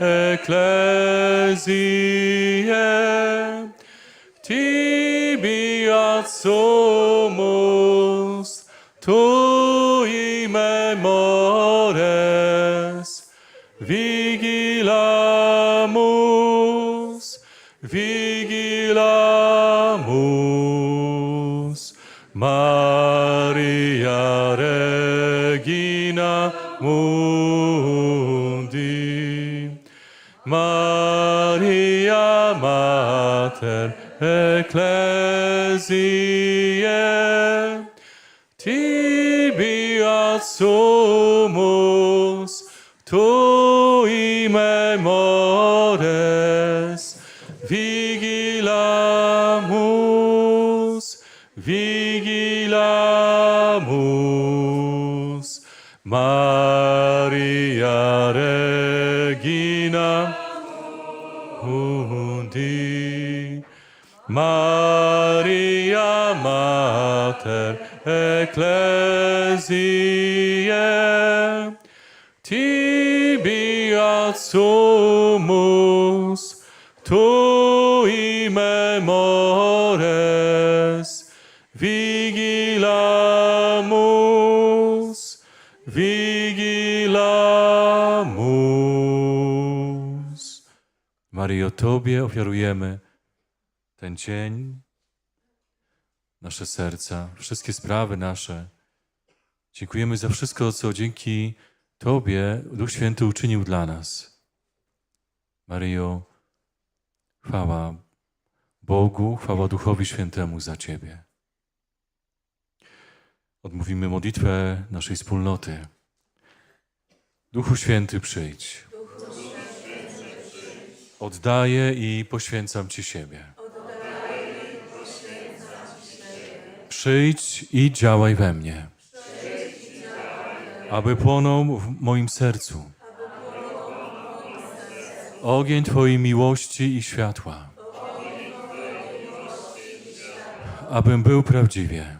ecclesiae tibi assumus tui memores vigilamus vigilamus Maria Ecclesiae tibi assumus tui memores vigilamus Mater Ecclesiae tibi assumus tui memores vigilamus vigilamus. Mario, Tobie ofiarujemy ten dzień, nasze serca, wszystkie sprawy nasze. Dziękujemy za wszystko, co dzięki Tobie Duch Święty uczynił dla nas. Maryjo, chwała Bogu, chwała Duchowi Świętemu za Ciebie. Odmówimy modlitwę naszej wspólnoty. Duchu Święty, przyjdź. Oddaję i poświęcam Ci siebie. Przyjdź i działaj we mnie, aby płonął w moim sercu. Ogień Twojej miłości i światła, abym był prawdziwie.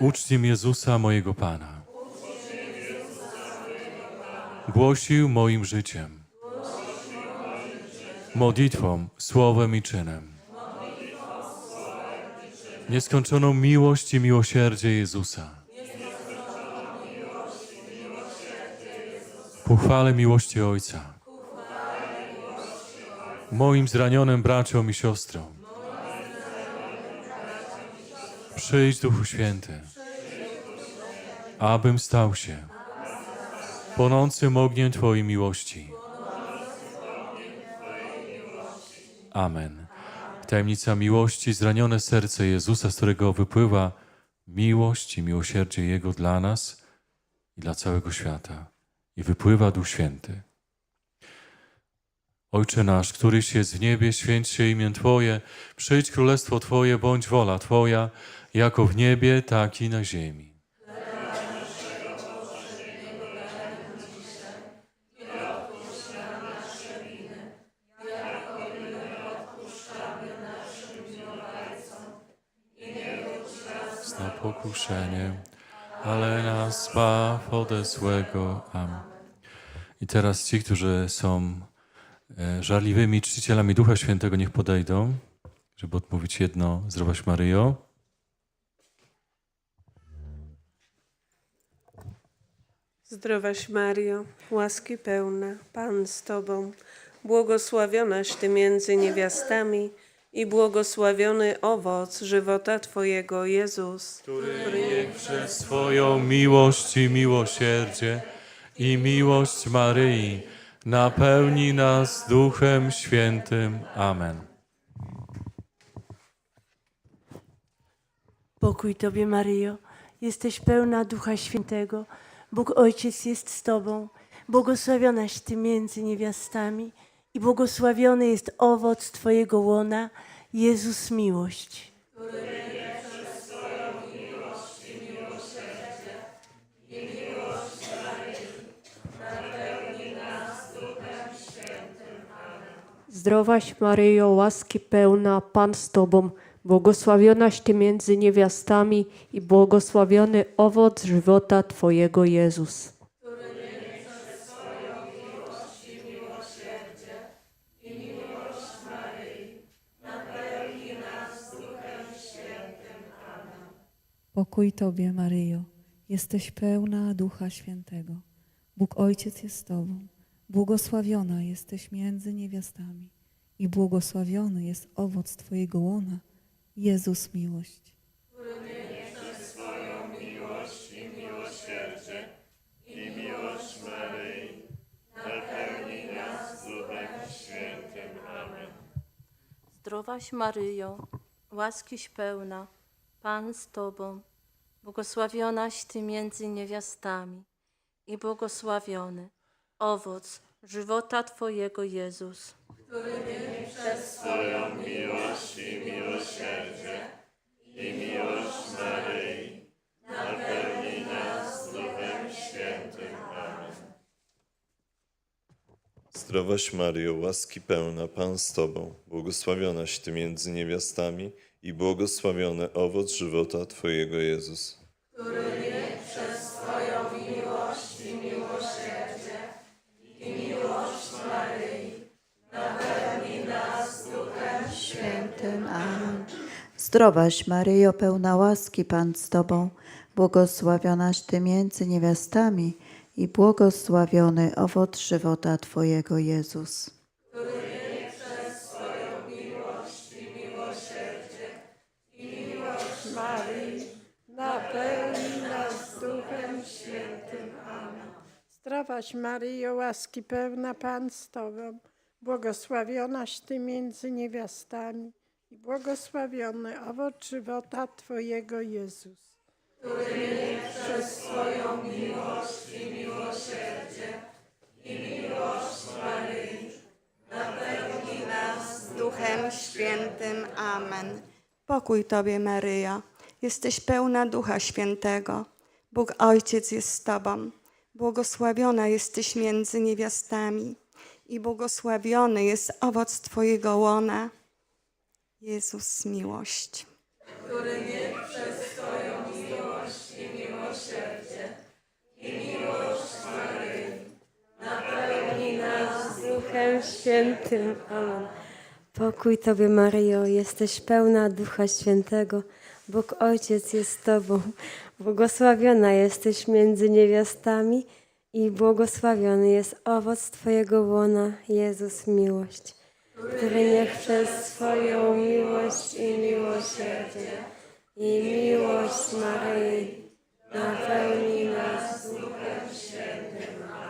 Uczniem Jezusa mojego Pana. Głosił moim życiem, modlitwą, słowem i czynem nieskończoną miłość i miłosierdzie Jezusa. Ku chwale miłości Ojca. Moim zranionym braciom i siostrom. Przyjdź Duchu Święty, abym stał się płonącym ogniem Twojej miłości. Amen. Tajemnica miłości, zranione serce Jezusa, z którego wypływa miłość i miłosierdzie Jego dla nas i dla całego świata. I wypływa Duch Święty. Ojcze nasz, któryś jest w niebie, święć się imię Twoje, przyjdź królestwo Twoje, bądź wola Twoja, jako w niebie, tak i na ziemi. na pokuszenie, ale nas zbaw ode złego. Amen. I teraz ci, którzy są e, żarliwymi czcicielami Ducha Świętego, niech podejdą, żeby odmówić jedno Zdrowaś Maryjo. Zdrowaś Mario, łaski pełna, Pan z Tobą, błogosławionaś Ty między niewiastami i błogosławiony owoc żywota Twojego, Jezus. Niech przez swoją miłość i miłosierdzie i miłość Maryi napełni nas Duchem Świętym. Amen. Pokój Tobie, Maryjo, jesteś pełna Ducha Świętego. Bóg Ojciec jest z Tobą. Błogosławionaś Ty między niewiastami i błogosławiony jest owoc Twojego łona, Jezus miłość. Zdrowaś Maryjo, łaski pełna, Pan z Tobą, błogosławionaś Ty między niewiastami i błogosławiony owoc żywota Twojego Jezus. Pokój Tobie, Maryjo, jesteś pełna Ducha Świętego. Bóg Ojciec jest z Tobą. Błogosławiona jesteś między niewiastami i błogosławiony jest owoc Twojego łona, Jezus miłość. Zdrowaś Maryjo, łaskiś pełna, Pan z Tobą, błogosławionaś Ty między niewiastami i błogosławiony owoc żywota Twojego Jezus. Zdrowaś Maryjo, łaski pełna, Pan z Tobą, błogosławionaś Ty między niewiastami i błogosławiony owoc żywota Twojego Jezus. Świętym. Amen. Zdrowaś Maryjo, pełna łaski, Pan z Tobą, błogosławionaś Ty między niewiastami i błogosławiony owoc żywota Twojego Jezus. Maryi, napełnij nas Duchem Świętym. Amen. Zdrowaś Maryjo, łaski pełna Pan z Tobą, błogosławionaś Ty między niewiastami i błogosławiony owoc żywota Twojego Jezus. Duchem Świętym. Amen. Pokój Tobie, Maryjo. Jesteś pełna Ducha Świętego. Bóg Ojciec jest z Tobą. Błogosławiona jesteś między niewiastami i błogosławiony jest owoc Twojego łona, Jezus miłość. Duchem Świętym. Amen. Pokój Tobie, Maryjo, jesteś pełna Ducha Świętego. Bóg Ojciec jest Tobą. Błogosławiona jesteś między niewiastami i błogosławiony jest owoc Twojego łona, Jezus miłość. Który niech przez swoją miłość i miłosierdzie i miłość Maryi napełni nas E,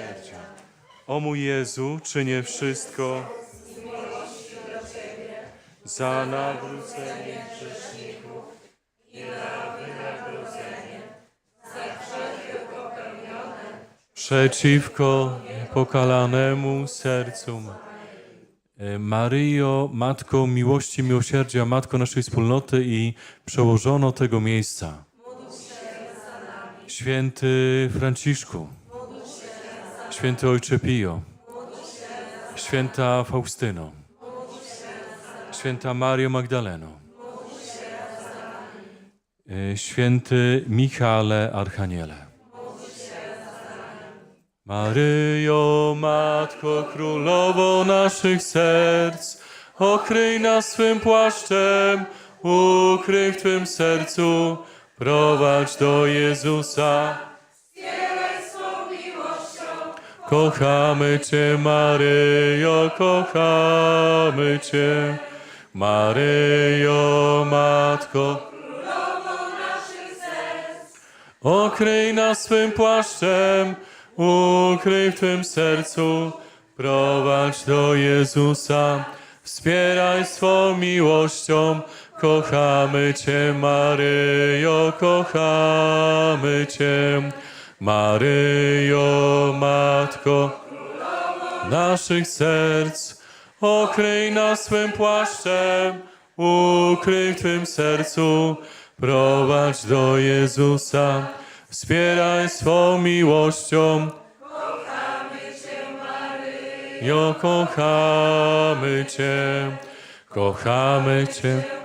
miłosierdzia. O mój Jezu, czynię wszystko za nawrócenie grzeszników i na wynagrodzenie przeciwko pokalanemu sercu. Maryjo, Matko miłości, miłosierdzia, Matko naszej wspólnoty i przełożono tego miejsca. Święty Franciszku, Święty Ojcze Pio, Święta Faustyno, Święta Mario Magdaleno, E, Święty Michale Archaniele. Maryjo, Matko Królowo naszych serc, okryj nas swym płaszczem, ukryj w Twym sercu, prowadź do Jezusa. Kochamy Cię, Maryjo, kochamy Cię. Maryjo, Matko, okryj nas swym płaszczem, ukryj w Twym sercu, prowadź do Jezusa. Wspieraj swą miłością, kochamy Cię, Maryjo, kochamy Cię. Maryjo, Matko naszych serc, okryj nas swym płaszczem, ukryj w Twym sercu, prowadź do Jezusa, wspieraj swą miłością. Jo, kochamy Cię, kochamy Cię.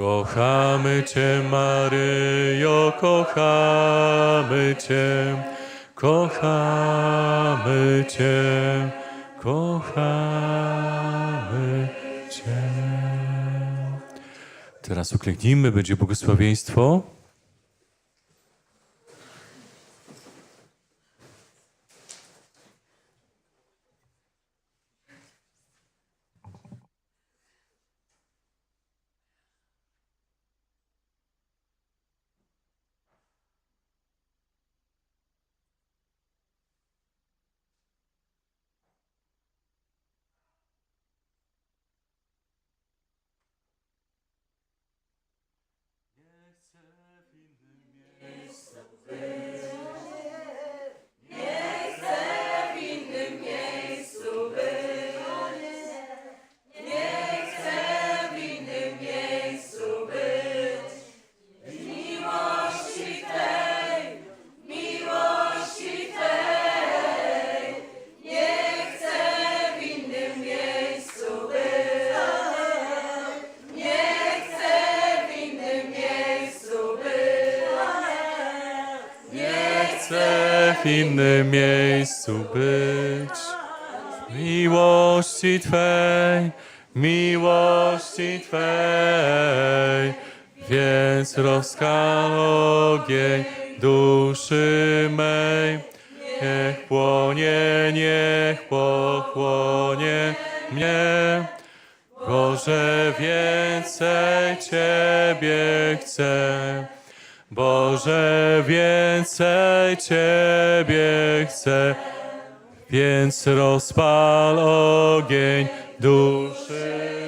Kochamy Cię, Maryjo, kochamy Cię, kochamy Cię, kochamy Cię. Teraz uklęknijmy, będzie błogosławieństwo. W innym miejscu być. Miłości Twej, miłości Twej, więc rozkal ogień duszy mej. Niech płonie, niech pochłonie mnie. Boże, więcej Ciebie chcę. Boże, więcej Ciebie chcę, więc rozpal ogień duszy.